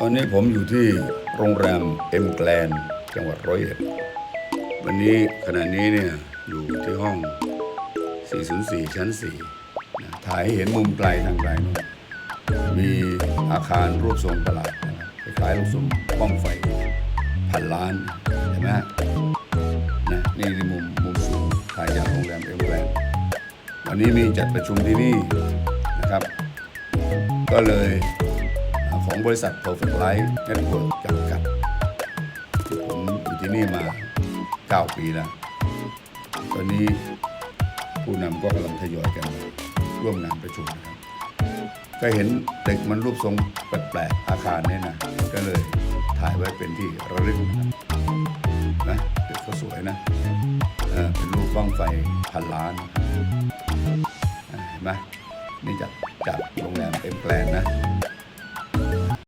ตอนนี้ผมอยู่ที่โรงแรมเอ็มแกลนจังหวัดร้อยเอ็ด วันนี้ขณะนี้เนี่ยอยู่ที่ห้อง 404 ชั้น4นะถ่ายให้เห็นมุมไกลทางไกลนู่นมีอาคารรูปทรงประหลาดคล้ายๆรูปทรงบ้องไฟพันล้านเห็นไหมนะนี่ในมุมมุมสูงถ่ายจากโรงแรมเอ็มแกลนวันนี้มีจัดประชุมที่นี่นะครับ ก็เลย ของบริษัท Perfect Life Network จำกัด ผมอยู่ที่นี่มา 9 ปีแล้ว ตอนนี้ผู้นำก็กำลังทยอยกันร่วมงานประชุมนะครับ ก็เห็นตึกมันรูปทรงแปลกๆ อาคารเนี่ยนะ ก็เลยถ่ายไว้เป็นที่ระลึกนะตึกก็สวยนะเออเป็นรูปบ้างไฟพันล้านนะครับอ่าเห็นไหมนี่จากจากโรงแรมเอ็มแกลนนะ